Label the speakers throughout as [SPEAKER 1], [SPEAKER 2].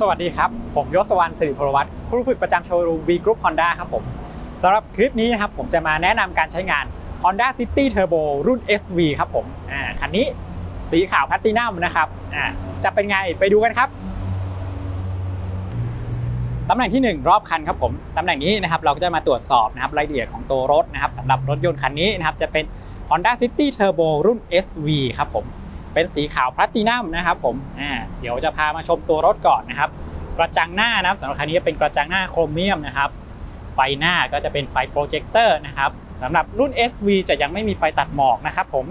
[SPEAKER 1] สวัสดีครับ ผมยศวรรณสิริพลวัฒน์ครูฝึกประจำโชว์รูม V Group Honda ครับผมสำหรับคลิปนี้นะครับผมจะมาแนะนำการใช้งาน Honda City Turbo รุ่น SV ครับผมอ่าคันนี้สีขาวแพลตตินัมนะครับอ่าจะเป็นไงไปดูกันครับตำแหน่งที่ 1 รอบคันครับผมตำแหน่งนี้นะครับเราก็จะมาตรวจสอบนะครับรายละเอียดของตัวรถนะครับสำหรับรถยนต์คันนี้นะครับจะเป็น Honda City Turbo รุ่น SV ครับผม เป็นสีขาวพลตตินัมนะครับผมอ่าเดี๋ยวจะพามาชมตัวรถก่อนนะครับ กระจังหน้านะครับสำหรับคันนี้เป็นกระจังหน้าโครเมียมนะครับ ไฟหน้าก็จะเป็นไฟโปรเจคเตอร์นะครับสำหรับรุ่น SV จะยังไม่มีไฟตัดหมอกนะครับผม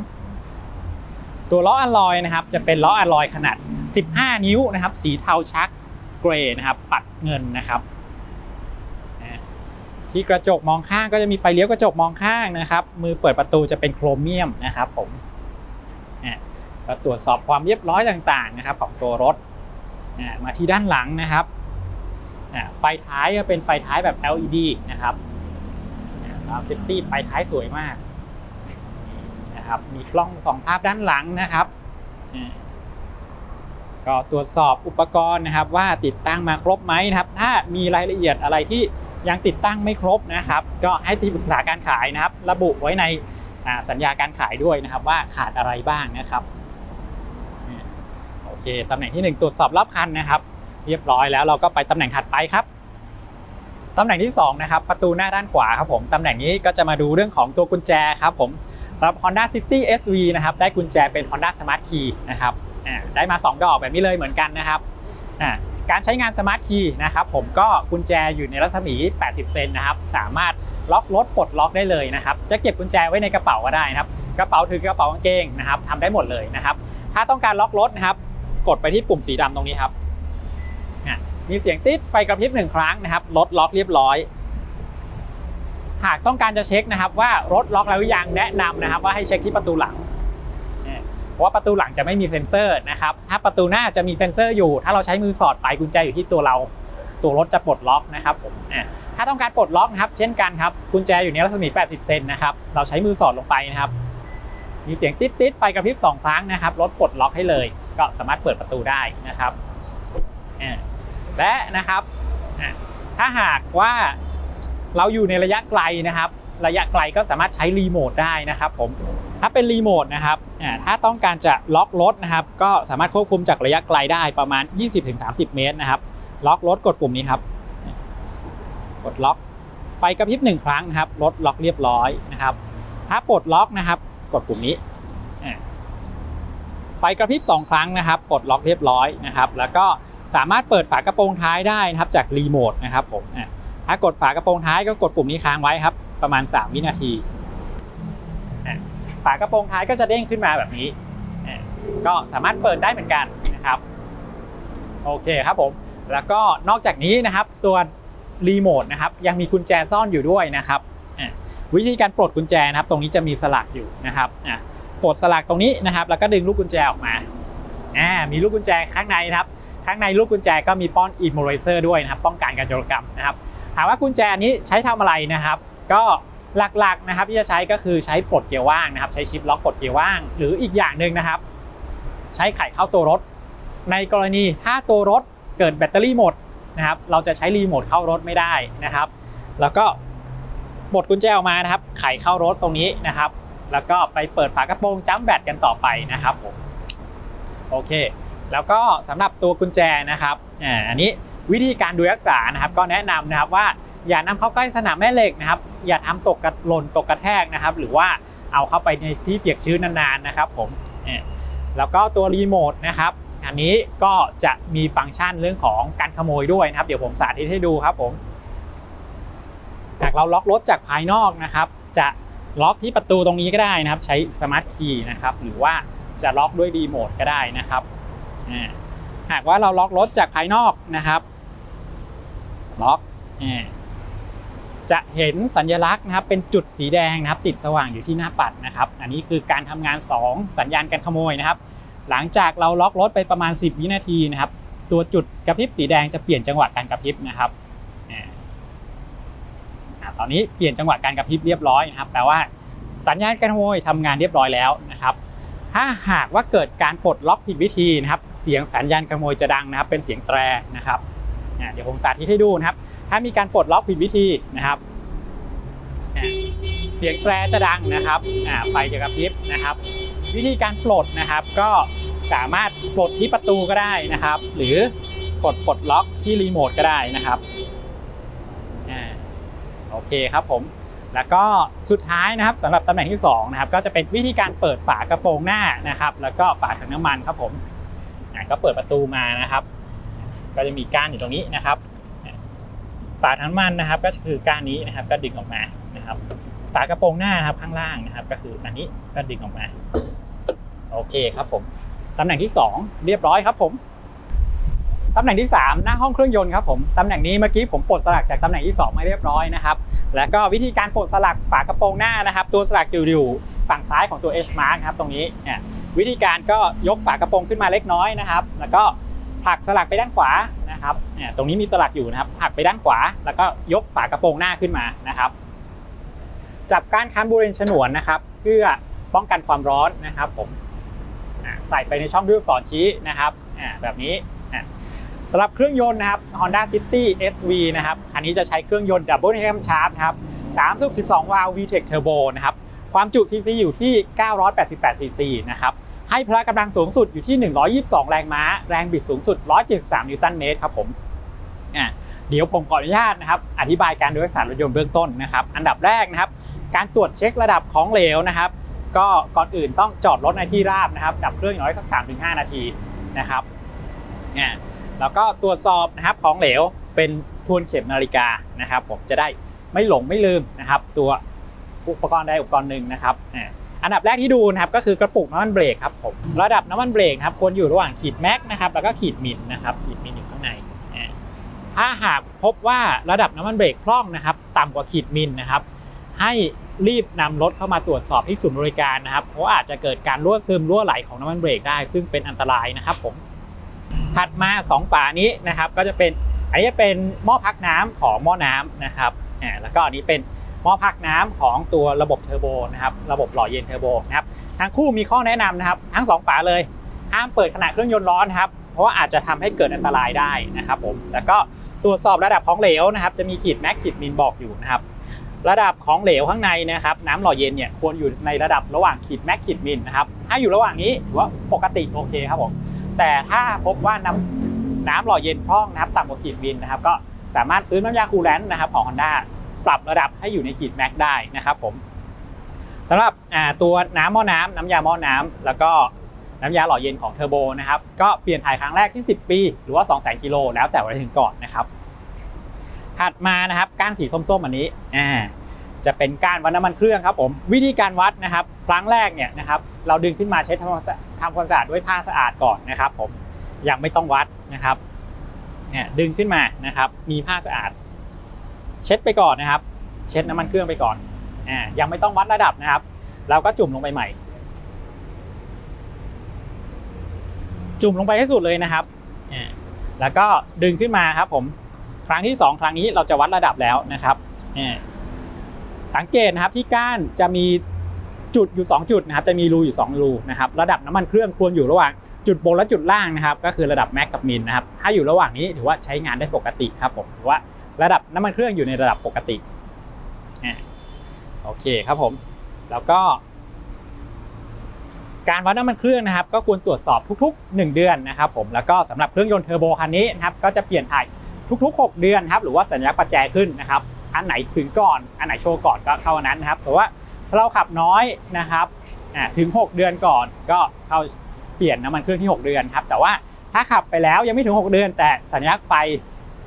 [SPEAKER 1] ตัวล้ออะลอยนะครับ จะเป็นล้ออะลอยขนาด 15 นิ้วนะครับ สีเทาชักเกรย์นะครับ ปัดเงินนะครับที่กระจกมองข้างก็จะมีไฟเลี้ยวกระจกมองข้างนะครับ มือเปิดประตูจะเป็นโครเมียมนะครับผมอ่ ก็ตรวจสอบความเรียบร้อยต่างๆนะครับของตัวรถมาที่ด้านหลังนะครับไฟท้ายก็เป็นไฟท้ายแบบ LED นะครับสามสิบตี้ไฟท้ายสวยมากนะครับมีกล้องสองภาพด้านหลังนะครับก็ตรวจสอบอุปกรณ์นะครับว่าติดตั้งมาครบไหมนะครับ ถ้ามีรายละเอียดอะไรที่ยังติดตั้งไม่ครบนะครับ ก็ให้ที่ปรึกษาการขายนะครับ ระบุไว้ในสัญญาการขายด้วยนะครับว่าขาดอะไรบ้างนะครับ เคตำแหน่งที่หนึ่งตรวจสอบรอบคันนะครับ เรียบร้อยแล้วเราก็ไปตำแหน่งถัดไปครับตำแหน่งที่สองนะครับประตูหน้าด้านขวาครับผมตำแหน่งนี้ก็จะมาดูเรื่องของตัวกุญแจครับผมสำหรับ Honda City SV นะครับได้กุญแจเป็น Honda Smart Key นะครับได้มา 2 ดอกแบบนี้เลยเหมือนกันนะครับการใช้งาน Smart Key นะครับผมก็กุญแจอยู่ในรัศมี 80 เซนนะครับสามารถล็อกรถปลดล็อกได้เลยนะครับจะเก็บกุญแจไว้ในกระเป๋าก็ได้นะครับกระเป๋าถือกระเป๋ากางเกงนะครับทำได้หมดเลยนะครับถ้าต้องการล็อกรถนะครับ กดไปที่ปุ่มสีดำตรงนี้ครับมีเสียงติดไฟกระพริบหนึ่งครั้งนะครับรถล็อกเรียบร้อย หากต้องการจะเช็คนะครับ ว่ารถล็อกแล้วหรือยังแนะนำนะครับ ว่าให้เช็คที่ประตูหลังเพราะว่าประตูหลังจะไม่มีเซ็นเซอร์นะครับ ถ้าประตูหน้าจะมีเซ็นเซอร์อยู่ ถ้าเราใช้มือสอดไปกุญแจอยู่ที่ตัวเรา ตัวรถจะปลดล็อกนะครับผมถ้าต้องการปลดล็อกนะครับ เช่นกันครับ กุญแจอยู่ในรัศมี 80 เซนนะครับ เราใช้มือสอดลงไปนะครับ มีเสียงติดติดไฟกระพริบสองครั้งนะครับ รถปลดล็อกให้เลย ก็สามารถเปิดประตูได้นะครับและนะครับถ้าหากว่าเราอยู่ในระยะไกลนะครับ ระยะไกลก็สามารถใช้รีโมทได้นะครับผมถ้าเป็นรีโมทนะครับถ้าต้องการจะล็อกรถนะครับ ก็สามารถควบคุมจากระยะไกลได้ประมาณ 20-30 เมตรนะครับ ล็อกรถกดปุ่มนี้ครับ กดล็อกไฟกระพริบหนึ่งครั้งนะครับรถล็อกเรียบร้อยนะครับ ถ้าปลดล็อกนะครับ กดปุ่มนี้ ฟกระพริบสองครั้งนะครับปลดล็อกเรียบร้อยนะครับ แล้วก็สามารถเปิดฝากระโปรงท้ายได้นะครับจากรีโมทนะครับผมถ้ากดฝากระโปรงท้ายก็กดปุ่มนี้ค้างไว้ครับประมาณ 3 วินาทีฝากระโปรงท้ายก็จะเด้งขึ้นมาแบบนี้ ก็สามารถเปิดได้เหมือนกันนะครับ โอเคครับผม แล้วก็นอกจากนี้นะครับตัวรีโมทนะครับยังมีกุญแจซ่อนอยู่ด้วยนะครับ วิธีการปลดกุญแจนะครับ ตรงนี้จะมีสลักอยู่นะครับอะ ปลดสลักตรงนี้นะครับ แล้วก็ดึงลูกกุญแจออกมาอ่ามีลูกกุญแจข้างในนะครับ ข้างในลูกกุญแจก็มีป้อนอิมโมไรเซอร์ด้วยนะครับ ป้องกันการโจรกรรมนะครับถามว่ากุญแจนี้ใช้ทำอะไรนะครับ ก็หลักๆนะครับที่จะใช้ก็คือใช้ปลดเกียร์ว่างนะครับ ใช้ชิปล็อกปลดเกียร์ว่าง หรืออีกอย่างหนึ่งนะครับ ใช้ไขเข้าตัวรถ ในกรณีถ้าตัวรถเกิดแบตเตอรี่หมดนะครับ เราจะใช้รีโมทเข้ารถไม่ได้นะครับ แล้วก็ปลดกุญแจออกมานะครับ ไขเข้ารถตรงนี้นะครับ แล้วก็ไปเปิดฝากระโปรงจัมป์แบตกันต่อไปนะครับผมโอเค แล้วก็สำหรับตัวกุญแจนะครับอ่าอันนี้วิธีการดูรักษานะครับ ก็แนะนำนะครับว่าอย่านำเข้าใกล้สนามแม่เหล็กนะครับ อย่าทำตกกระหล่นตกกระแทกนะครับ หรือว่าเอาเข้าไปในที่เปียกชื้นนานๆนะครับ ผมแล้วก็ตัวรีโมทนะครับ อันนี้ก็จะมีฟังก์ชันเรื่องของการขโมยด้วยนะครับ เดี๋ยวผมสาธิตให้ดูครับผมหากเราล็อกรถจากภายนอกนะครับ จะ ล็อกที่ประตูตรงนี้ก็ได้นะครับ ใช้สมาร์ทคีย์นะครับ หรือว่าจะล็อกด้วยรีโมทก็ได้นะครับอ่าหากว่าเราล็อกรถจากภายนอกนะครับ ล็อกจะเห็นสัญลักษณ์นะครับเป็นจุดสีแดงนะครับ ติดสว่างอยู่ที่หน้าปัดนะครับ อันนี้คือการทำงาน 2 สัญญาณการขโมยนะครับ หลังจากเราล็อกรถไปประมาณ 10 วินาทีนะครับ ตัวจุดกระพริบสีแดงจะเปลี่ยนจังหวะการกระพริบนะครับ ตอนนี้เปลี่ยนจังหวะการกระพริบเรียบร้อยนะครับแปลว่าสัญญาณการขโมยทำงานเรียบร้อยแล้วนะครับ ถ้าหากว่าเกิดการปลดล็อกผิดวิธีนะครับ เสียงสัญญาณขโมยจะดังนะครับ เป็นเสียงแตรนะครับเดี๋ยวผมสาธิตให้ดูนะครับ ถ้ามีการปลดล็อกผิดวิธีนะครับ เสียงแตรจะดังนะครับไฟจะกระพริบนะครับ วิธีการปลดนะครับ ก็สามารถปลดที่ประตูก็ได้นะครับ หรือกดปลดล็อกที่รีโมทก็ได้นะครับ โอเคครับผม แล้วก็สุดท้ายนะครับสำหรับตำแหน่งที่สองนะครับก็จะเป็นวิธีการเปิดฝากระโปรงหน้านะครับ แล้วก็ฝาถังน้ำมันครับผมก็เปิดประตูมานะครับ ก็จะมีก้านอยู่ตรงนี้นะครับฝาถังน้ำมันนะครับ ก็คือก้านนี้นะครับ ก็ดึงออกมานะครับฝากระโปรงหน้านะครับข้างล่างนะครับ ก็คืออันนี้ก็ดึงออกมา โอเคครับผมตำแหน่งที่สองเรียบร้อยครับผม ตำแหน่งที่สามหน้าห้องเครื่องยนต์ครับผม ตำแหน่งนี้เมื่อกี้ผมปลดสลักจากตำแหน่งที่สองมาเรียบร้อยนะครับ แล้วก็วิธีการปลดสลักฝากระโปรงหน้านะครับ ตัวสลักอยู่อยู่ฝั่งซ้ายของตัว H mark ครับตรงนี้เนี่ยวิธีการก็ยกฝากระโปรงขึ้นมาเล็กน้อยนะครับ แล้วก็ผลักสลักไปด้านขวานะครับเนี่ยตรงนี้มีสลักอยู่นะครับผลักไปด้านขวา แล้วก็ยกฝากระโปรงหน้าขึ้นมานะครับ จับก้านคันบริเวณฉนวนนะครับ เพื่อป้องกันความร้อนนะครับผมใส่ไปในช่องลูกศรชี้นะครับอะแบบนี้ สำหรับเครื่องยนต์นะครับ Honda City SV นะครับคันนี้จะใช้เครื่องยนต์ Double Cam Sharp นะครับ3 12 วาล์ว VTEC Turbo นะครับ ความจุ cc อยู่ที่ 988 cc นะครับ ให้พละกำลังสูงสุดอยู่ที่ 122 แรงม้า แรงบิดสูงสุด 173 นิวตันเมตรครับผมอะเดี๋ยวผมขออนุญาตนะครับ อธิบายการโดยสารรถยนต์เบื้องต้นนะครับ อันดับแรกนะครับ การตรวจเช็คระดับของเหลวนะครับ ก็ก่อนอื่นต้องจอดรถในที่ราบนะครับ ดับเครื่องอย่างน้อยสัก 3-5 นาทีนะครับเนี่ย แล้วก็ตรวจสอบนะครับของเหลวเป็นทวนเข็มนาฬิกานะครับ ผมจะได้ไม่หลงไม่ลืมนะครับ ตัวอุปกรณ์ใดอุปกรณ์หนึ่งนะครับอันดับแรกที่ดูนะครับก็คือกระปุกน้ำมันเบรกครับผมระดับน้ำมันเบรกนะครับควรอยู่ระหว่างขีดแม็กนะครับแล้วก็ขีดมินนะครับขีดมินอยู่ข้างในถ้าหากพบว่าระดับน้ำมันเบรกพร่องนะครับ ต่ำกว่าขีดมินนะครับ ให้รีบนำรถเข้ามาตรวจสอบที่ศูนย์บริการนะครับ เพราะอาจจะเกิดการรั่วซึมรั่วไหลของน้ำมันเบรกได้ ซึ่งเป็นอันตรายนะครับผม ถัดมา 2 ฝานี้นะครับก็จะเป็นอันนี้จะเป็นหม้อพักน้ำของหม้อน้ำนะครับอ่าแล้วก็อันนี้เป็นหม้อพักน้ำของตัวระบบเทอร์โบนะครับระบบหล่อเย็นเทอร์โบนะครับทั้งคู่มีข้อแนะนำนะครับ ทั้ง 2 ฝาเลยห้ามเปิดขณะเครื่องยนต์ร้อนครับเพราะว่าอาจจะทำให้เกิดอันตรายได้นะครับผมแล้วก็ตรวจสอบระดับของเหลวนะครับ จะมีขีดแม็กขีดมินบอกอยู่นะครับระดับของเหลวข้างในนะครับน้ำหล่อเย็นเนี่ยควรอยู่ในระดับระหว่างขีดแม็กขีดมินนะครับถ้าอยู่ระหว่างนี้ถือว่าปกติโอเคครับผม แต่ถ้าพบว่าน้ำน้ำหล่อเย็นพร่องนะครับต่ำกว่าขีดมินนะครับ ก็สามารถซื้อน้ำยาคูลแลนต์นะครับของ Honda ปรับระดับให้อยู่ในขีดแม็กได้นะครับผมสำหรับตัวน้ำหม้อน้ำน้ำยาหม้อน้ำแล้วก็น้ำยาหล่อเย็นของเทอร์โบนะครับก็เปลี่ยนถ่ายครั้งแรกที่ 10 ปี หรือว่า 2 0 0 0 0 0กิโลแล้วแต่วันถึงก่อนนะครับถัดมานะครับก้านสีส้มๆอันนี้อ่าจะเป็นการวัดน้ำมันเครื่องครับผมวิธีการวัดนะครับ ครั้งแรกเนี่ยนะครับเราดึงขึ้นมาเช็ด ทำความสะทำความสะอาดด้วยผ้าสะอาดก่อนนะครับ ผมยังไม่ต้องวัดนะครับเนี่ยดึงขึ้นมานะครับ มีผ้าสะอาด เช็ดไปก่อนนะครับ เช็ดน้ำมันเครื่องไปก่อนอ่ายังไม่ต้องวัดระดับนะครับ เราก็จุ่มลงไปใหม่ จุ่มลงไปให้สุดเลยนะครับอ่าแล้วก็ดึงขึ้นมาครับผมครั้งที่สองครั้งนี้เราจะวัดระดับแล้วนะครับอ่าสังเกตนะครับที่ก้านจะมี จุดอยู่ 2 จุดนะครับจะมีรูอยู่ 2 รูนะครับระดับน้ำมันเครื่องควรอยู่ระหว่างจุดบนและจุดล่างนะครับก็คือระดับแม็กกับมินนะครับถ้าอยู่ระหว่างนี้ถือว่าใช้งานได้ปกติครับผมถือว่าระดับน้ำมันเครื่องอยู่ในระดับปกติโอเคครับผมแล้วก็ การวัดน้ำมันเครื่องนะครับ ก็ควรตรวจสอบทุกๆ 1 เดือนนะครับผมแล้วก็สำหรับเครื่องยนต์เทอร์โบคันนี้นะครับก็จะเปลี่ยนถ่ายทุกๆ 6 เดือนครับหรือว่าสัญลักษณ์ประแจขึ้นนะครับอันไหนถึงก่อนอันไหนโชว์ก่อนก็เข้านั้นนะครับแต่ว่า เราขับน้อยนะครับถึง 6 เดือนก่อนก็เข้าเปลี่ยนน้ำมันเครื่องที่ 6 เดือนครับแต่ว่าถ้าขับไปแล้วยังไม่ถึง 6 เดือน แต่สัญลักษณ์ไฟ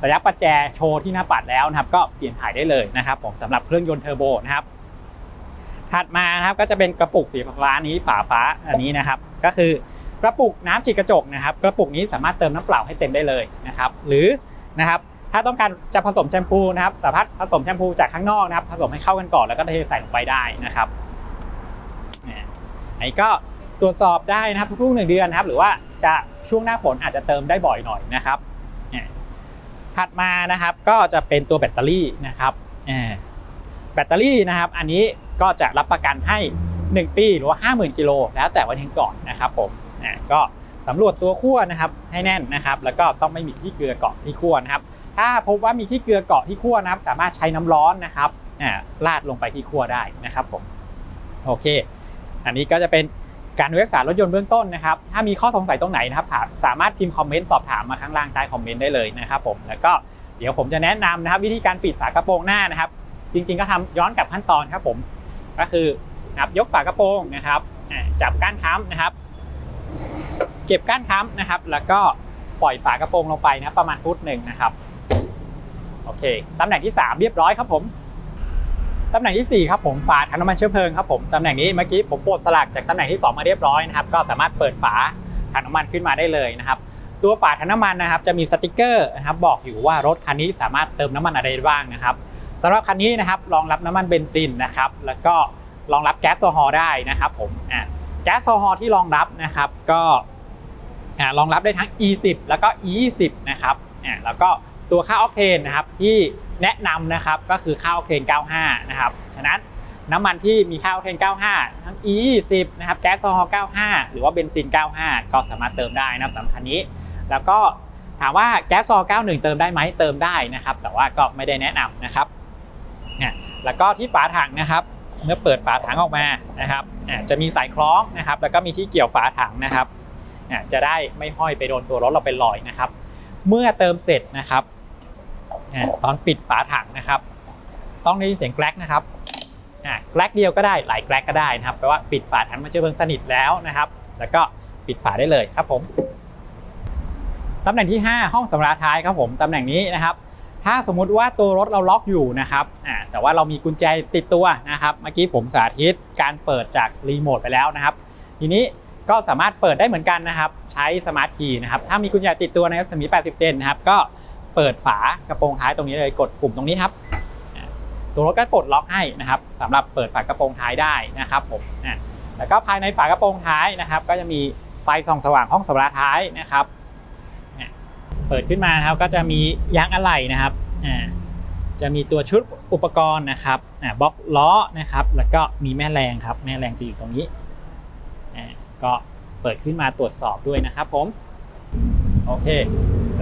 [SPEAKER 1] สัญลักษณ์ประแจโชว์ที่หน้าปัดแล้วนะครับก็เปลี่ยนถ่ายได้เลยนะครับผมสำหรับเครื่องยนต์เทอร์โบนะครับถัดมานะครับก็จะเป็นกระปุกสีฟ้านี้ฝาฟ้าอันนี้นะครับก็คือกระปุกน้ำฉีดกระจกนะครับกระปุกนี้สามารถเติมน้ำเปล่าให้เต็มได้เลยนะครับหรือนะครับ ถ้าต้องการจะผสมแชมพูนะครับ สามารถผสมแชมพูจากข้างนอกนะครับ ผสมให้เข้ากันก่อนแล้วก็เทใส่ลงไปได้นะครับนี่ยอันนี้ก็ตรวจสอบได้นะครับทุกๆหนึ่งเดือนนะครับ หรือว่าจะช่วงหน้าฝนอาจจะเติมได้บ่อยหน่อยนะครับนี่ถัดมานะครับก็จะเป็นตัวแบตเตอรี่นะครับอ่แบตเตอรี่นะครับ อันนี้ก็จะรับประกันให้ 1 ปีหรือว่า 50,000กิโลแล้วแต่วันเทงก่อนนะครับผมอ่ก็สำรวจตัวขั้วนะครับให้แน่นนะครับ แล้วก็ต้องไม่มีขี้เกลือเกาะที่ขั้วนะครับ ถ้าพบว่ามีขี้เกลือเกาะที่ขั้วนะครับ สามารถใช้น้ำร้อนนะครับอ่าราดลงไปที่ขั้วได้นะครับผมโอเค อันนี้ก็จะเป็นการดูเอกสารรถยนต์เบื้องต้นนะครับ ถ้ามีข้อสงสัยตรงไหนนะครับสามารถพิมพ์คอมเมนต์สอบถามมาข้างล่างใต้คอมเมนต์ได้เลยนะครับผมแล้วก็เดี๋ยวผมจะแนะนำนะครับ วิธีการปิดฝากระโปรงหน้านะครับ จริง ๆ ก็ทำย้อนกลับขั้นตอนครับผมก็คือนะครับยกฝากระโปรงนะครับจับก้านค้ำนะครับ เก็บก้านค้ำนะครับ แล้วก็ปล่อยฝากระโปรงลงไปนะประมาณฟุตหนึ่งนะครับ โอเคตำแหน่งที่ 3 เรียบร้อยครับผมตำแหน่งทีสี่ 4 ครับผมฝาถังน้ำมันเชื้อเพลิงครับผมตำแหน่งนี้เมื่อกี้ผมปลดสลักจากตำแหน่งที่ 2 มาเรียบร้อยนะครับก็สามารถเปิดฝาถังน้ำมันขึ้นมาได้เลยนะครับตัวฝาถังน้ำมันนะครับจะมีสติกเกอร์นะครับบอกอยู่ว่ารถคันนี้สามารถเติมน้ำมันอะไรได้บ้างนะครับสำหรับคันนี้นะครับรองรับน้ำมันเบนซินนะครับแล้วก็รองรับแก๊สโซฮอล์ได้นะครับผมอะแก๊สโซฮอล์ที่รองรับนะครับก็อ่ารองรับได้ทั้ง E10 แล้วก็ E20 นะครับอะแล้วก็ ตัวค่าออกเทนนะครับที่แนะนำนะครับก็คือค่าออกเทน 95 นะครับ ฉะนั้นน้ำมันที่มีค่าออกเทน 95 ทั้ง E20 นะครับแก๊สโซฮอล์95 หรือว่าเบนซิน 95 ก็สามารถเติมได้นะครับสำหรับคันนี้ แล้วก็ถามว่าแก๊สโซฮอล์91 เติมได้ไหมเติมได้นะครับ แต่ว่าก็ไม่ได้แนะนำนะครับเนี่ยแล้วก็ที่ฝาถังนะครับ เมื่อเปิดฝาถังออกมานะครับอะจะมีสายคล้องนะครับ แล้วก็มีที่เกี่ยวฝาถังนะครับอะจะได้ไม่ห้อยไปโดนตัวรถเราเป็นรอยนะครับ เมื่อเติมเสร็จนะครับอะ ตอนปิดฝาถังนะครับ ต้องได้ยินเสียงแกลกนะครับแกลกเดียวก็ได้หลายแกลกก็ได้นะครับแปลว่าปิดฝาถังมันจะเบิ่งสนิทแล้วนะครับ แล้วก็ปิดฝาได้เลยครับผมตำแหน่งที่ 5 ห้องสำราญท้ายครับผมตำแหน่งนี้นะครับ ถ้าสมมุติว่าตัวรถเราล็อกอยู่นะครับแต่ว่าเรามีกุญแจติดตัวนะครับ เมื่อกี้ผมสาธิตการเปิดจากรีโมทไปแล้วนะครับ ทีนี้ก็สามารถเปิดได้เหมือนกันนะครับ ใช้สมาร์ทคีย์นะครับ ถ้ามีกุญแจติดตัวในรัศมี 80 เซนนะครับ ก็ เปิดฝากระโปรงท้ายตรงนี้เลยกดปุ่มตรงนี้ครับตัวรถก็ปลดล็อกให้นะครับสำหรับเปิดฝากระโปรงท้ายได้นะครับผมแล้วก็ภายในฝากระโปรงท้ายนะครับ ก็จะมีไฟส่องสว่างห้องสำราญท้ายนะครับเปิดขึ้นมาครับก็จะมียางอะไหล่นะครับจะมีตัวชุดอุปกรณ์นะครับบล็อกล้อนะครับ แล้วก็มีแม่แรงครับ แม่แรงจะอยู่ตรงนี้ก็เปิดขึ้นมาตรวจสอบด้วยนะครับผม โอเค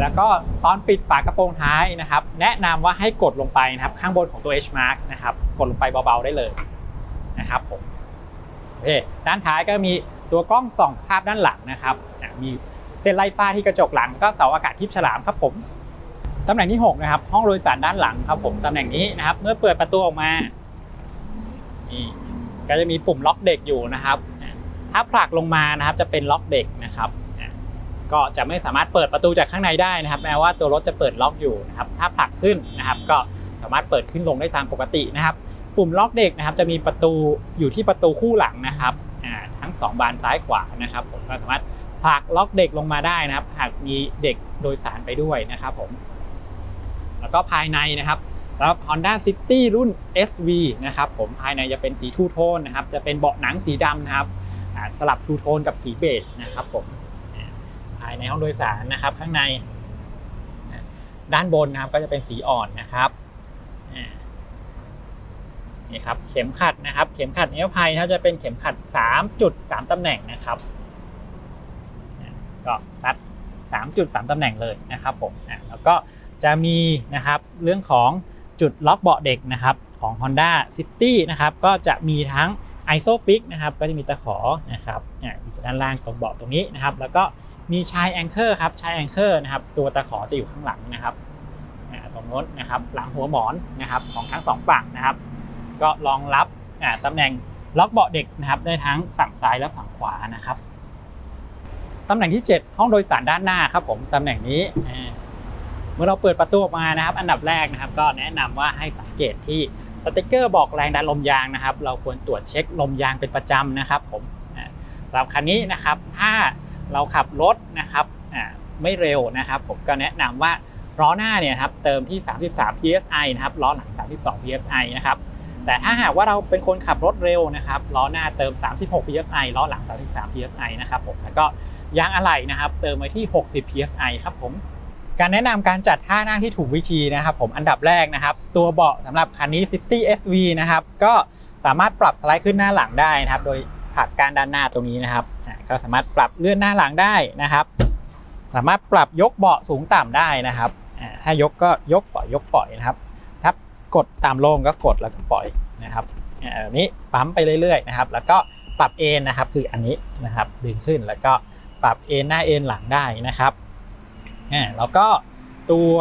[SPEAKER 1] แล้วก็ตอนปิดฝากระโปรงท้ายนะครับ แนะนำว่าให้กดลงไปนะครับ ข้างบนของตัว H mark นะครับ กดลงไปเบาๆได้เลยนะครับผมโอเคด้านท้ายก็มีตัวกล้องส่องภาพด้านหลังนะครับมีเส้นไล่ฟ้าที่กระจกหลังก็เสาอากาศทิพย์ฉลามครับผมตำแหน่งที่6นะครับห้องโดยสารด้านหลังครับผมตำแหน่งนี้นะครับ เมื่อเปิดประตูออกมานี่ก็จะมีปุ่มล็อกเด็กอยู่นะครับ ถ้าผลักลงมานะครับจะเป็นล็อกเด็กนะครับ ก็จะไม่สามารถเปิดประตูจากข้างในได้นะครับ แม้ว่าตัวรถจะเปิดล็อกอยู่นะครับถ้าผลักขึ้นนะครับ ก็สามารถเปิดขึ้นลงได้ตามปกตินะครับ ปุ่มล็อกเด็กนะครับ จะมีประตูอยู่ที่ประตูคู่หลังนะครับทั้งสองบานซ้ายขวานะครับ ผมก็สามารถผลักล็อกเด็กลงมาได้นะครับ หากมีเด็กโดยสารไปด้วยนะครับผมแล้วก็ภายในนะครับสำหรับ Honda City รุ่น SV นะครับผมภายในจะเป็นสีทูโทนนะครับ จะเป็นเบาะหนังสีดำนะครับสลับทูโทนกับสีเบจนะครับผมายในห้องโดยสารนะครับ ข้างใน ด้านบนนะครับก็จะเป็นสีอ่อนนะครับนี่ครับเข็มขัดนะครับ เข็มขัดนิรภัยนะครับจะเป็นเข็มขัด 3.3 ตำแหน่งนะครับก็ซัด3.3 ตำแหน่งเลยนะครับผมแล้วก็จะมีนะครับเรื่องของจุดล็อกเบาะเด็กนะครับของ Honda City นะครับก็จะมีทั้ง ISOFIX นะครับก็จะมีตะขอนะครับอยู่ด้านล่างของเบาะตรงนี้นะครับ แล้วก็มีชายแองเกอร์ครับชายแองเกอร์นะครับตัวตะขอจะอยู่ข้างหลังนะครับตรงโน้นนะครับหลังหัวหมอนนะครับของทั้งสองฝั่งนะครับ ก็รองรับตำแหน่งล็อกเบาะเด็กนะครับได้ทั้งฝั่งซ้ายและฝั่งขวานะครับตำแหน่งที่ 7 ห้องโดยสารด้านหน้าครับผมตำแหน่งนี้เมื่อเราเปิดประตูออกมานะครับ อันดับแรกนะครับ ก็แนะนำว่าให้สังเกตที่ สติกเกอร์บอกแรงดันลมยางนะครับ เราควรตรวจเช็คลมยางเป็นประจำนะครับผมสำหรับคันนี้นะครับถ้าเราขับรถนะครับไม่เร็วนะครับ ผมก็แนะนำว่าล้อหน้าเนี่ยครับเติมที่ 33 psi นะครับล้อหลัง 32 psi นะครับแต่ถ้าหากว่าเราเป็นคนขับรถเร็วนะครับล้อหน้าเติม 36 psi ล้อหลัง 33 psi นะครับผมแล้วก็ยางอะไหล่นะครับ เติมไว้ที่ 60 psi ครับผม การแนะนำการจัดท่านั่งที่ถูกวิธีนะครับ ผมอันดับแรกนะครับ ตัวเบาะสำหรับคันนี้ City SV นะครับก็สามารถปรับสไลด์ขึ้นหน้าหลังได้นะครับ โดยผลักการด้านหน้าตรงนี้นะครับก็สามารถปรับเลื่อนหน้าหลังได้นะครับ สามารถปรับยกเบาะสูงต่ำได้นะครับถ้ายกก็ยกปล่อยยกปล่อยนะครับถ้ากดตามลงก็กดแล้วก็ปล่อยนะครับอ่าแบบนี้ปั๊มไปเรื่อยๆนะครับ แล้วก็ปรับเอนนะครับคืออันนี้นะครับดึงขึ้นแล้วก็ปรับเอนหน้าเอนหลังได้นะครับ อ่าแล้วก็ตัว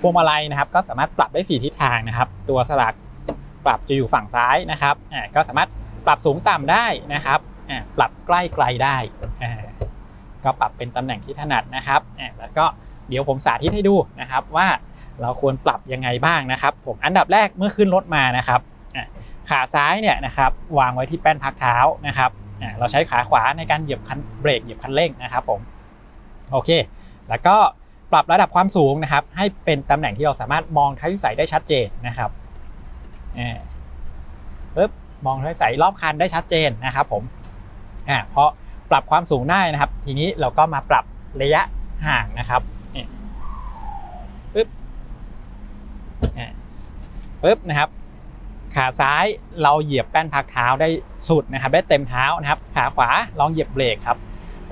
[SPEAKER 1] พวงมาลัยนะครับ ก็สามารถปรับได้สี่ทิศทางนะครับ ตัวสลักปรับจะอยู่ฝั่งซ้ายนะครับอ่าก็สามารถปรับสูงต่ำได้นะครับอ่าปรับใกล้ไกลได้อ่าก็ปรับเป็นตำแหน่งที่ถนัดนะครับอะแล้วก็เดี๋ยวผมสาธิตให้ดูนะครับว่าเราควรปรับยังไงบ้างนะครับ ผมอันดับแรกเมื่อขึ้นรถมานะครับขาซ้ายเนี่ยนะครับวางไว้ที่แป้นพักเท้านะครับเราใช้ขาขวาในการเหยียบคันเบรกเหยียบคันเร่งนะครับผมโอเค แล้วก็ปรับระดับความสูงนะครับ ให้เป็นตำแหน่งที่เราสามารถมองท้ายวิสัยได้ชัดเจนนะครับอ่ปึ๊บมองท้ายวิสัยรอบคันได้ชัดเจนนะครับผมอ่าเพราะปรับความสูงได้นะครับ ทีนี้เราก็มาปรับระยะห่างนะครับปึ๊บอ่ปึ๊บนะครับ ขาซ้ายเราเหยียบแป้นพักเท้าได้สุดนะครับ ได้เต็มเท้านะครับ ขาขวาลองเหยียบเบรกครับ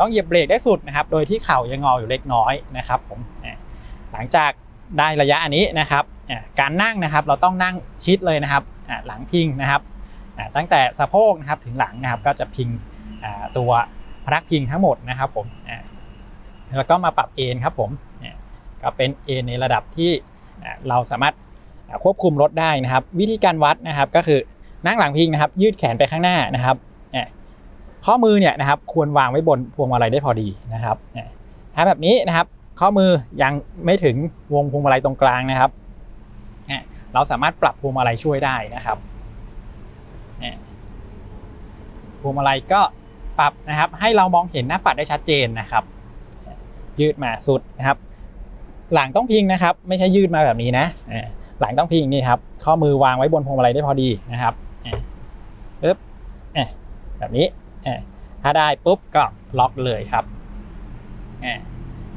[SPEAKER 1] ต้องเหยียบเบรกได้สุดนะครับ โดยที่เข่ายังงออยู่เล็กน้อยนะครับผมหลังจากได้ระยะอันนี้นะครับการนั่งนะครับเราต้องนั่งชิดเลยนะครับหลังพิงนะครับตั้งแต่สะโพกนะครับถึงหลังนะครับก็จะพิงตัวพนักพิงทั้งหมดนะครับผมแล้วก็มาปรับเอนครับผมก็เป็นเอนในระดับที่เราสามารถควบคุมรถได้นะครับ วิธีการวัดนะครับก็คือนั่งหลังพิงนะครับ ยืดแขนไปข้างหน้านะครับ ข้อมือเนี่ยนะครับควรวางไว้บนพวงมาลัยได้พอดีนะครับถ้าแบบนี้นะครับ ข้อมือยังไม่ถึงวงพวงมาลัยตรงกลางนะครับ เราสามารถปรับพวงมาลัยช่วยได้นะครับพวงมาลัยก็ปรับนะครับ ให้เรามองเห็นหน้าปัดได้ชัดเจนนะครับ ยืดมาสุดนะครับ หลังต้องพิงนะครับ ไม่ใช่ยืดมาแบบนี้นะหลังต้องพิงนี่ครับ ข้อมือวางไว้บนพวงมาลัยได้พอดีนะครับปึ๊บแบบนี้ ถ้าได้ปุ๊บก็ล็อกเลยครับ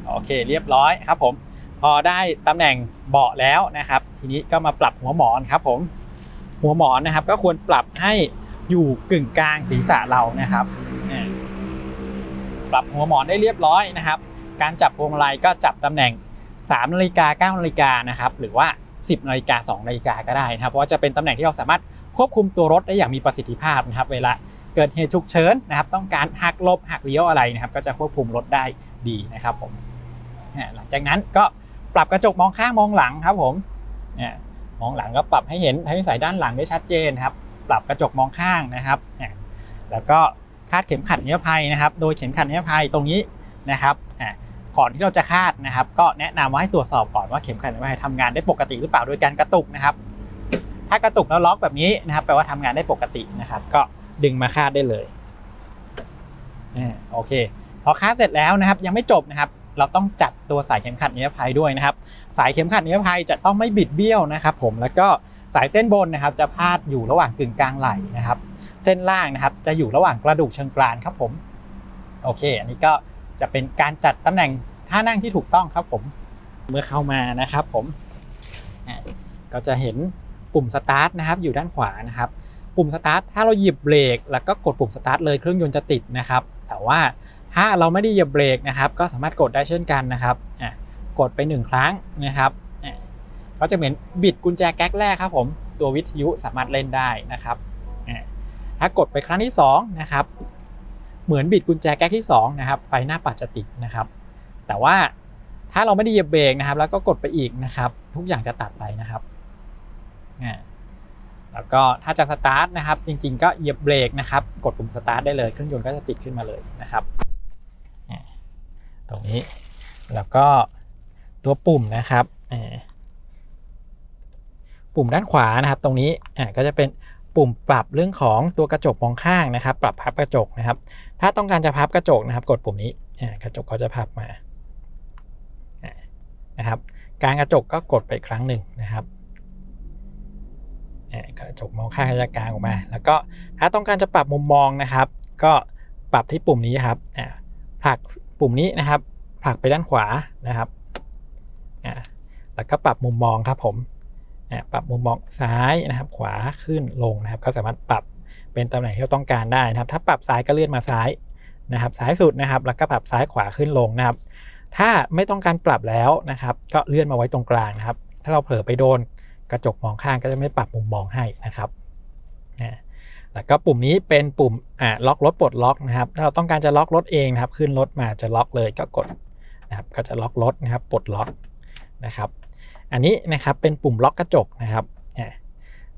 [SPEAKER 1] โอเคเรียบร้อยครับผมพอได้ตำแหน่งเบาะแล้วนะครับ ทีนี้ก็มาปรับหัวหมอนครับผมหัวหมอนนะครับ ก็ควรปรับให้อยู่กึ่งกลางศีรษะเรานะครับ ปรับหัวหมอนได้เรียบร้อยนะครับ การจับพวงมาลัยก็จับตำแหน่ง3นาฬิกา9นาฬิกานะครับ หรือว่า 10นาฬิกา2นาฬิกาก็ได้นะครับ เพราะว่าจะเป็นตำแหน่งที่เราสามารถควบคุมตัวรถได้อย่างมีประสิทธิภาพนะครับ เวลา เกิดเหตุฉุกเฉินนะครับต้องการหักลบหักเลี้ยวอะไรนะครับก็จะควบคุมรถได้ดีนะครับผมหลังจากนั้นก็ปรับกระจกมองข้างมองหลังครับผมมองหลังก็ปรับให้เห็นทางวิสัยด้านหลังได้ชัดเจนครับปรับกระจกมองข้างนะครับแล้วก็คาดเข็มขัดนิรภัยนะครับ โดยเข็มขัดนิรภัยตรงนี้นะครับก่อนที่เราจะคาดนะครับ ก็แนะนำว่าให้ตรวจสอบก่อนว่าเข็มขัดนิรภัยทำงานได้ปกติหรือเปล่าโดยการกระตุกนะครับ ถ้ากระตุกแล้วล็อกแบบนี้นะครับ แปลว่าทำงานได้ปกตินะครับ ก็ ดึงมาคาดได้เลยอ่โอเค พอคาดเสร็จแล้วนะครับ ยังไม่จบนะครับ เราต้องจัดตัวสายเข็มขัดนิรภัยด้วยนะครับ สายเข็มขัดนิรภัยจะต้องไม่บิดเบี้ยวนะครับ ผมแล้วก็สายเส้นบนนะครับ จะพาดอยู่ระหว่างกึ่งกลางไหล่นะครับ เส้นล่างนะครับ จะอยู่ระหว่างกระดูกเชิงกรานครับผมโอเค อันนี้ก็จะเป็นการจัดตำแหน่งท่านั่งที่ถูกต้องครับผม เมื่อเข้ามานะครับ ผมอ่ก็จะเห็นปุ่มสตาร์ทนะครับ อยู่ด้านขวานะครับ ปุ่มสตาร์ทถ้าเราเหยียบเบรกแล้วก็กดปุ่มสตาร์ทเลยเครื่องยนต์จะติดนะครับ แต่ว่าถ้าเราไม่ได้เหยียบเบรกนะครับ ก็สามารถกดได้เช่นกันนะครับอะกดไปหนึ่งครั้งนะครับอะก็จะเหมือนบิดกุญแจแก๊กแรกครับผมตัววิทยุสามารถเล่นได้นะครับอะถ้ากดไปครั้งที่2นะครับเหมือนบิดกุญแจแก๊กที่2นะครับไฟหน้าปัดจะติดนะครับ แต่ว่าถ้าเราไม่ได้เหยียบเบรกนะครับ แล้วก็กดไปอีกนะครับ ทุกอย่างจะตัดไปนะครับอ่า แล้วก็ถ้าจะสตาร์ทนะครับจริง ๆ ก็เหยียบเบรกนะครับกดปุ่มสตาร์ทได้เลยเครื่องยนต์ก็จะติดขึ้นมาเลยนะครับตรงนี้แล้วก็ตัวปุ่มนะครับปุ่มด้านขวานะครับ ตรงนี้ก็จะเป็นปุ่มปรับเรื่องของตัวกระจกมองข้างนะครับ ปรับพับกระจกนะครับ ถ้าต้องการจะพับกระจกนะครับ กดปุ่มนี้กระจกก็จะพับมานะครับ การกระจกก็กดไปครั้งหนึ่งนะครับ กระจกมองข้างก็จะกางออกมา แล้วก็ถ้าต้องการจะปรับมุมมองนะครับ ก็ปรับที่ปุ่มนี้ครับผลักปุ่มนี้นะครับ ผลักไปด้านขวานะครับแล้วก็ปรับมุมมองครับผมปรับมุมมองซ้ายนะครับ ขวาขึ้นลงนะครับ ก็สามารถปรับเป็นตำแหน่งที่เราต้องการได้นะครับ ถ้าปรับซ้ายก็เลื่อนมาซ้ายนะครับ ซ้ายสุดนะครับ แล้วก็ปรับซ้ายขวาขึ้นลงนะครับ ถ้าไม่ต้องการปรับแล้วนะครับ ก็เลื่อนมาไว้ตรงกลางนะครับ ถ้าเราเผลอไปโดน กระจกมองข้างก็จะไม่ปรับมุมมองให้นะครับนะแล้วก็ปุ่มนี้เป็นปุ่มอ่าล็อกรถปลดล็อกนะครับ ถ้าเราต้องการจะล็อกรถเองนะครับ ขึ้นรถมาจะล็อกเลยก็กดนะครับก็จะล็อกรถนะครับปลดล็อกนะครับ อันนี้นะครับเป็นปุ่มล็อกกระจกนะครับ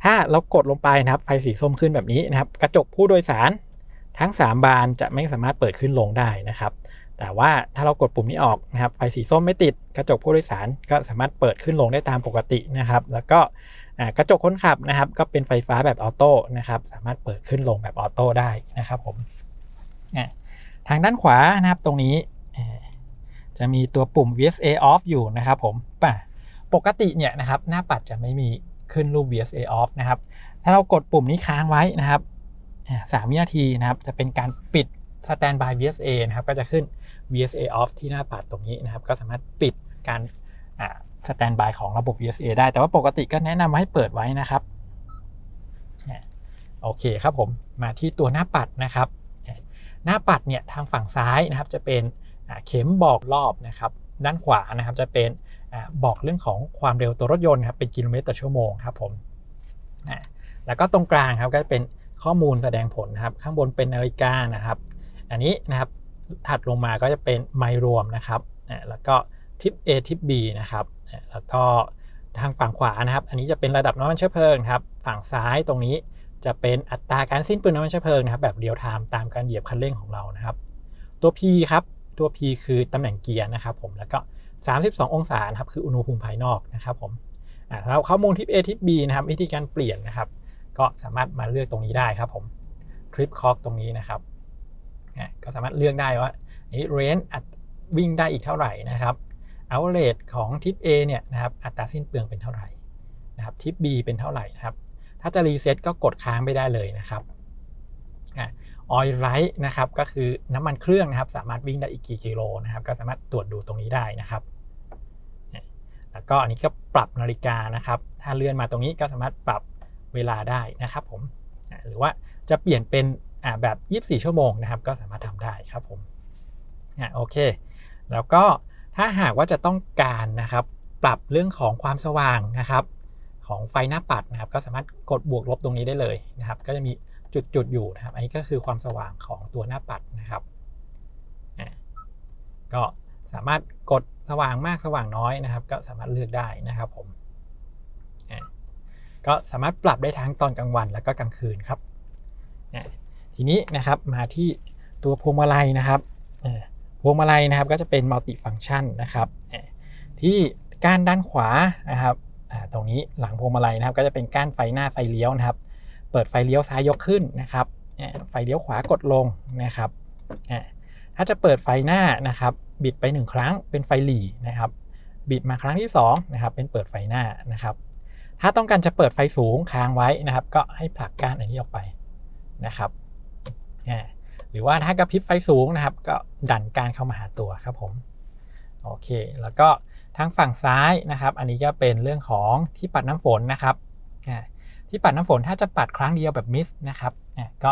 [SPEAKER 1] ถ้าเรากดลงไปนะครับไฟสีส้มขึ้นแบบนี้นะครับ กระจกผู้โดยสารทั้ง 3 บานจะไม่สามารถเปิดขึ้นลงได้นะครับ แต่ว่าถ้าเรากดปุ่มนี้ออกนะครับไฟสีส้มไม่ติดกระจกผู้โดยสารก็สามารถเปิดขึ้นลงได้ตามปกตินะครับ แล้วก็กระจกคนขับนะครับ ก็เป็นไฟฟ้าแบบออโต้นะครับสามารถเปิดขึ้นลงแบบออโต้ได้นะครับผมทางด้านขวานะครับตรงนี้จะมีตัวปุ่ม VSA off อยู่นะครับผมป่ะปกติเนี่ยนะครับหน้าปัดจะไม่มีขึ้นรูป VSA off นะครับถ้าเรากดปุ่มนี้ค้างไว้นะครับสามวินาทีนะครับจะเป็นการปิด Standby VSA นะครับก็จะขึ้น VSA off ที่หน้าปัดตรงนี้นะครับ ก็สามารถปิดการสแตนบายของระบบ VSA ได้ แต่ว่าปกติก็แนะนำว่าให้เปิดไว้นะครับโอเคครับผมมาที่ตัวหน้าปัดนะครับ หน้าปัดเนี่ยทางฝั่งซ้ายนะครับจะเป็นเข็มบอกรอบนะครับด้านขวานะครับจะเป็นบอกเรื่องของความเร็วตัวรถยนต์ครับเป็นกิโลเมตรต่อชั่วโมงครับผมแล้วก็ตรงกลางครับก็จะเป็นข้อมูลแสดงผลครับข้างบนเป็นนาฬิกานะครับ อันนี้นะครับถัดลงมาก็จะเป็นไมล์รวมนะครับแล้วก็ทิป A ทิป B นะครับแล้วก็ทางฝั่งขวานะครับ อันนี้จะเป็นระดับน้ำมันเชื้อเพลิงครับฝั่งซ้ายตรงนี้จะเป็นอัตราการสิ้นเปลืองน้ำมันเชื้อเพลิงนะครับแบบเรียลไทม์ตามการเหยียบคันเร่งของเรานะครับ ตัว P ครับตัว P คือตำแหน่งเกียร์นะครับผมแล้วก็ 32 องศานะครับคืออุณหภูมิภายนอกนะครับผมสำหรับข้อมูลทิป A ทิป B นะครับวิธีการเปลี่ยนนะครับ ก็สามารถมาเลือกตรงนี้ได้ครับผมทริปคอกตรงนี้นะครับะก็สามารถเลือกได้ว่าเรนอัดวิ่งได้อีกเท่าไหร่นะครับเอาเลทของทิป A เนี่ยนะครับอัตราสิ้นเปลืองเป็นเท่าไหร่นะครับทิป B เป็นเท่าไหร่นะครับ ถ้าจะรีเซ็ตก็กดค้างไม่ได้เลยนะครับออยไรท์นะครับก็คือน้ำมันเครื่องนะครับสามารถวิ่งได้อีกกี่กิโลนะครับก็สามารถตรวจดูตรงนี้ได้นะครับ แล้วก็อันนี้ก็ปรับนาฬิกานะครับ ถ้าเลื่อนมาตรงนี้ก็สามารถปรับเวลาได้นะครับผมหรือว่าจะเปลี่ยนเป็น อ่าแบบ 24 ชั่วโมงนะครับ ก็สามารถทำได้ครับผมอะโอเค แล้วก็ถ้าหากว่าจะต้องการนะครับ ปรับเรื่องของความสว่างนะครับ ของไฟหน้าปัดนะครับ ก็สามารถกดบวกลบตรงนี้ได้เลยนะครับ ก็จะมีจุดๆอยู่นะครับ อันนี้ก็คือความสว่างของตัวหน้าปัดนะครับอะก็สามารถกดสว่างมากสว่างน้อยนะครับ ก็สามารถเลือกได้นะครับผมอะก็สามารถปรับได้ทั้งตอนกลางวันแล้วก็กลางคืนครับ ทีนี้นะครับมาที่ตัวพวงมาลัยนะครับพวงมาลัยนะครับก็จะเป็นมัลติฟัง c t ชันนะครับที่ก้านด้านขวานะครับตรงนี้หลังพวงมาลัยนะครับ ก็จะเป็นก้านไฟหน้าไฟเลี้ยวนะครับ เปิดไฟเลี้ยวซ้ายยกขึ้นนะครับไฟเลี้ยวขวากดลงนะครับถ้าจะเปิดไฟหน้านะครับ บิดไป 1 ครั้งเป็นไฟหลีนะครับ บิดมาครั้งที่2นะครับเป็นเปิดไฟหน้านะครับ ถ้าต้องการจะเปิดไฟสูงค้างไว้นะครับ ก็ให้ผลักก้านอันนี้ออกไปนะครับ หรือว่าถ้ากระพริบไฟสูงนะครับ ก็ดันการเข้ามาหาตัวครับผมโอเค แล้วก็ทางฝั่งซ้ายนะครับ อันนี้ก็เป็นเรื่องของที่ปัดน้ำฝนนะครับที่ปัดน้ำฝนถ้าจะปัดครั้งเดียวแบบมิสนะครับก็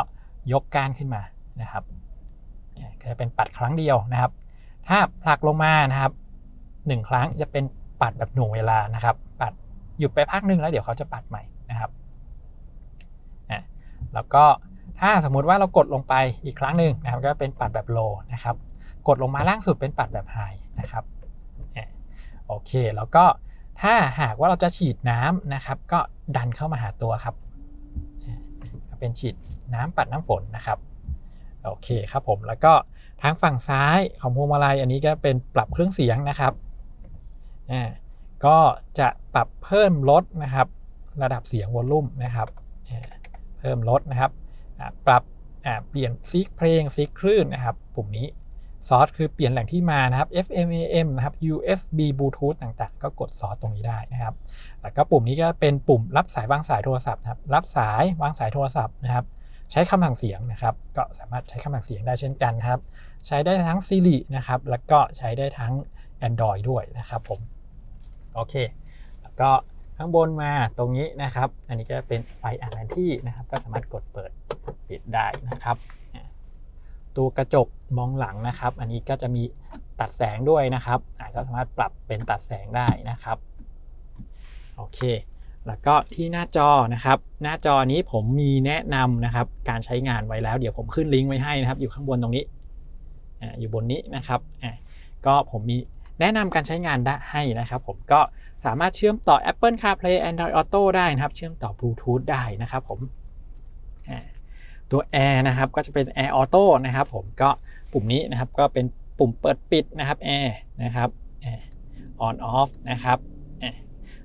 [SPEAKER 1] ยกก้านขึ้นมานะครับก็จะเป็นปัดครั้งเดียวนะครับ ถ้าผลักลงมานะครับหนึ่งครั้งจะเป็นปัดแบบหน่วงเวลานะครับ ปัดหยุดไปพักหนึ่งแล้วเดี๋ยวเขาจะปัดใหม่นะครับแล้วก็ ถ้าสมมุติว่าเรากดลงไปอีกครั้งหนึ่งนะครับก็เป็นปัดแบบโลนะครับ กดลงมาล่างสุดเป็นปัดแบบไฮนะครับโอเค แล้วก็ถ้าหากว่าเราจะฉีดน้ำนะครับ ก็ดันเข้ามาหาตัวครับ เป็นฉีดน้ำปัดน้ำฝนนะครับโอเคครับผมแล้วก็ทางฝั่งซ้ายของพวงมาลัยอันนี้ก็เป็นปรับเครื่องเสียงนะครับอ่าก็จะปรับเพิ่มลดนะครับ ระดับเสียงวอลลุ่มนะครับ เพิ่มลดนะครับ ปรับอ่าเปลี่ยนซีกเพลงซีกคลื่นนะครับปุ่มนี้ซอสคือเปลี่ยนแหล่งที่มานะครับ FM AM นะครับ USB Bluetooth ต่างๆ ก็กดซอสตรงนี้ได้นะครับ แล้วก็ปุ่มนี้ก็เป็นปุ่มรับสายวางสายโทรศัพท์นะครับ รับสายวางสายโทรศัพท์นะครับ ใช้คำสั่งเสียงนะครับ ก็สามารถใช้คำสั่งเสียงได้เช่นกันครับ ใช้ได้ทั้ง Siri นะครับ แล้วก็ใช้ได้ทั้ง Android ด้วยนะครับผม โอเค แล้วก็ ข้างบนมาตรงนี้นะครับ อันนี้ก็เป็นไฟอ่านแผนที่นะครับ ก็สามารถกดเปิดปิดได้นะครับตัวกระจกมองหลังนะครับ อันนี้ก็จะมีตัดแสงด้วยนะครับก็สามารถปรับเป็นตัดแสงได้นะครับโอเค แล้วก็ที่หน้าจอนะครับ หน้าจอนี้ผมมีแนะนำนะครับ การใช้งานไว้แล้ว เดี๋ยวผมขึ้นลิงก์ไว้ให้นะครับ อยู่ข้างบนตรงนี้ออยู่บนนี้นะครับก็ผมมีแนะนำการใช้งานได้ให้นะครับ ผมก็ สามารถเชื่อมต่อ Apple CarPlay Android Auto ได้นะครับ เชื่อมต่อ Bluetooth ได้นะครับผมตัว Air นะครับก็จะเป็น Air Auto นะครับผมก็ปุ่มนี้นะครับก็เป็นปุ่มเปิดปิดนะครับ Air นะครับ on off นะครับ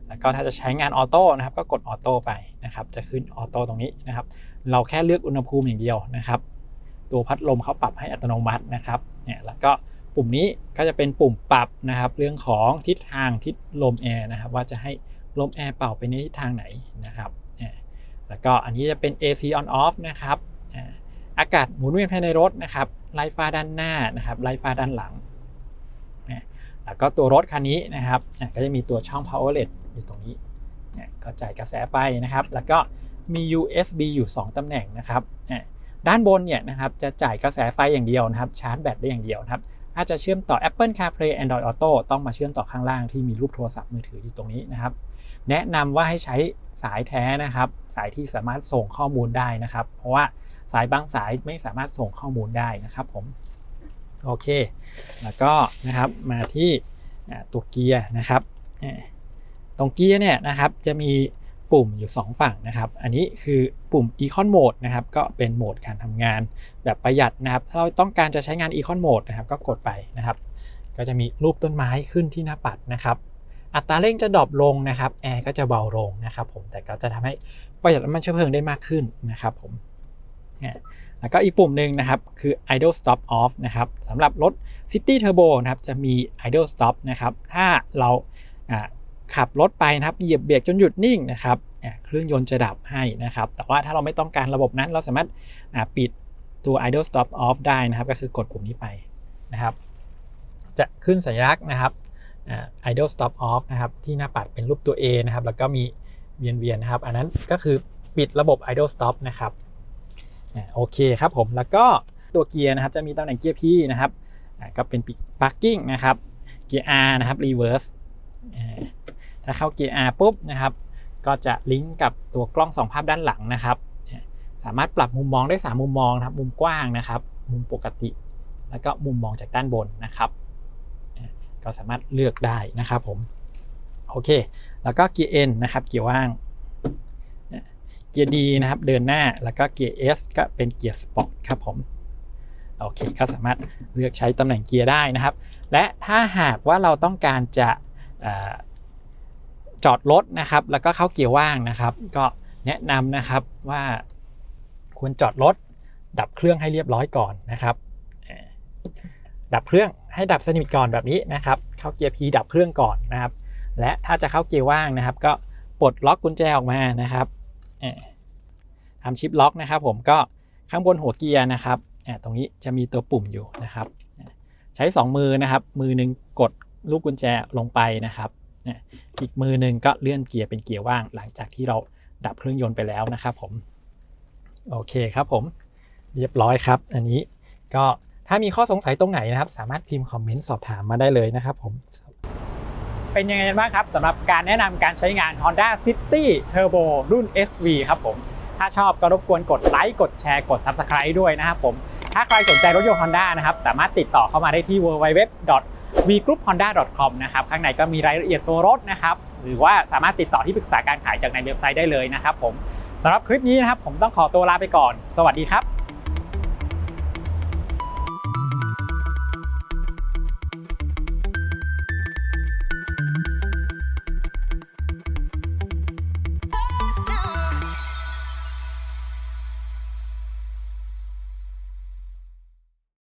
[SPEAKER 1] แล้วก็ถ้าจะใช้งานออโต้นะครับก็กดออโต้ไปนะครับ จะขึ้นออโต้ตรงนี้นะครับ เราแค่เลือกอุณหภูมิอย่างเดียวนะครับ ตัวพัดลมเขาปรับให้อัตโนมัตินะครับเนี่ยแล้วก็ ปุ่มนี้ก็จะเป็นปุ่มปรับนะครับ เรื่องของทิศทางทิศลมแอร์นะครับ ว่าจะให้ลมแอร์เป่าไปในทิศทางไหนนะครับแล้วก็อันนี้จะเป็น AC on off นะครับอากาศหมุนเวียนภายในรถนะครับไล่ฟ้าด้านหน้านะครับไล่ฟ้าด้านหลังแล้วก็ตัวรถคันนี้นะครับก็จะมีตัวช่อง power outlet อยู่ตรงนี้ก็จ่ายกระแสไปนะครับ แล้วก็มี USB อยู่ 2ตำแหน่งนะครับด้านบนเนี่ยนะครับจะจ่ายกระแสไฟอย่างเดียวนะครับ ชาร์จแบตได้อย่างเดียวนะครับ ถ้าจะเชื่อมต่อ Apple CarPlay Android Auto ต้องมาเชื่อมต่อข้างล่างที่มีรูปโทรศัพท์มือถืออยู่ตรงนี้นะครับ แนะนำว่าให้ใช้สายแท้นะครับ สายที่สามารถส่งข้อมูลได้นะครับ เพราะว่าสายบางสายไม่สามารถส่งข้อมูลได้นะครับผมโอเค แล้วก็นะครับมาที่ตัวเกียร์นะครับ ตรงเกียร์เนี่ยนะครับจะมี ปุ่มอยู่ 2 ฝั่งนะครับ อันนี้คือปุ่ม Econ Mode นะครับ ก็เป็นโหมดการทำงานแบบประหยัดนะครับ ถ้าเราต้องการจะใช้งาน Econ Mode นะครับ ก็กดไปนะครับ ก็จะมีรูปต้นไม้ขึ้นที่หน้าปัดนะครับ อัตราเร่งจะดรอปลงนะครับ แอร์ก็จะเบาลงนะครับผม แต่ก็จะทำให้ประหยัดน้ำมันเชื้อเพลิงได้มากขึ้นนะครับผมแล้วก็อีกปุ่มหนึ่งนะครับ คือ idle stop off นะครับสำหรับรถ City Turbo นะครับ จะมี idle stop นะครับ ถ้าเรา ขับรถไปนะครับเหยียบเบรกจนหยุดนิ่งนะครับเครื่องยนต์จะดับให้นะครับ แต่ว่าถ้าเราไม่ต้องการระบบนั้นเราสามารถปิดตัว idle stop off ได้นะครับ ก็คือกดปุ่มนี้ไปนะครับ จะขึ้นสัญลักษณ์นะครับ idle stop off นะครับที่หน้าปัดเป็นรูปตัว A นะครับแล้วก็มีเวียนๆนะครับ อันนั้นก็คือปิดระบบ idle stop นะครับโอเคครับผมแล้วก็ตัวเกียร์นะครับจะมีตำแหน่งเกียร์ P นะครับก็เป็น parking นะครับเกียร์ R นะครับ reverse ถ้าเข้าเกียร์ R ปุ๊บนะครับก็จะลิงก์กับตัวกล้องสองภาพด้านหลังนะครับ สามารถปรับมุมมองได้ 3 มุมมองนะครับ มุมกว้างนะครับ มุมปกติ แล้วก็มุมมองจากด้านบนนะครับ ก็สามารถเลือกได้นะครับผม โอเค แล้วก็เกียร์ N นะครับ เกียร์ว่าง เกียร์ D นะครับ เดินหน้า แล้วก็เกียร์ S ก็เป็นเกียร์สปอร์ตครับผม โอเค ก็สามารถเลือกใช้ตำแหน่งเกียร์ได้นะครับ และถ้าหากว่าเราต้องการจะ จอดรถนะครับ แล้วก็เข้าเกียร์ว่างนะครับ ก็แนะนำนะครับว่าควรจอดรถดับเครื่องให้เรียบร้อยก่อนนะครับ ดับเครื่องให้ดับสนิทก่อนแบบนี้นะครับ เข้าเกียร์ P ดับเครื่องก่อนนะครับ และถ้าจะเข้าเกียร์ว่างนะครับ ก็ปลดล็อกกุญแจออกมานะครับเอ่อทำชิปล็อกนะครับ ผมก็ข้างบนหัวเกียร์นะครับเอ่อตรงนี้จะมีตัวปุ่มอยู่นะครับ ใช้ 2 มือนะครับ มือหนึ่งกดลูกกุญแจลงไปนะครับ เอ่ออีกมือหนึ่งก็เลื่อนเกียร์เป็นเกียร์ว่าง หลังจากที่เราดับเครื่องยนต์ไปแล้วนะครับผมโอเคครับผมเรียบร้อยครับ อันนี้ก็ถ้ามีข้อสงสัยตรงไหนนะครับ สามารถพิมพ์คอมเมนต์สอบถามมาได้เลยนะครับผมเป็นยังไงกันบ้างครับสำหรับการแนะนำการใช้งาน Honda City Turbo รุ่น SV ครับผม ถ้าชอบก็รบกวนกดไลค์กดแชร์กด Subscribe ด้วยนะครับผม ถ้าใครสนใจรถยนต์ Honda นะครับ สามารถติดต่อเข้ามาได้ที่ vgrouphonda.com นะครับข้างในก็มีรายละเอียดตัวรถนะครับหรือว่าสามารถติดต่อที่ปรึกษาการขายจากในเว็บไซต์ได้เลยนะครับผมสำหรับคลิปนี้นะครับผมต้องขอตัวลาไปก่อน สวัสดีครับ